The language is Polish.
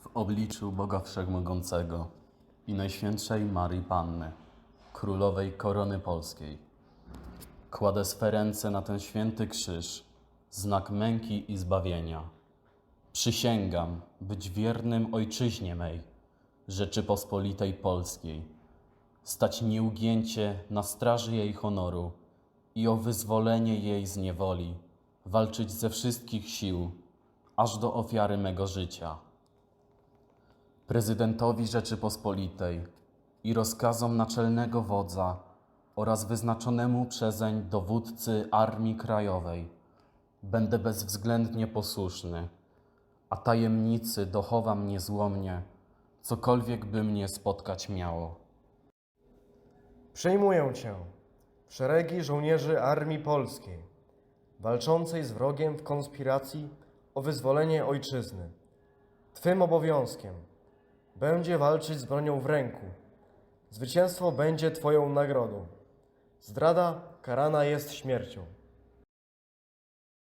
w obliczu Boga Wszechmogącego i Najświętszej Marii Panny, Królowej Korony Polskiej. Kładę swe ręce na ten święty krzyż, znak męki i zbawienia. Przysięgam być wiernym Ojczyźnie mej, Rzeczypospolitej Polskiej, stać nieugięcie na straży jej honoru i o wyzwolenie jej z niewoli, walczyć ze wszystkich sił, aż do ofiary mego życia. Prezydentowi Rzeczypospolitej i rozkazom naczelnego wodza oraz wyznaczonemu przezeń dowódcy Armii Krajowej będę bezwzględnie posłuszny, a tajemnicy dochowam niezłomnie, cokolwiek by mnie spotkać miało. Przejmuję Cię w szeregi żołnierzy Armii Polskiej, walczącej z wrogiem w konspiracji o wyzwolenie Ojczyzny. Twym obowiązkiem będzie walczyć z bronią w ręku. Zwycięstwo będzie Twoją nagrodą. Zdrada karana jest śmiercią.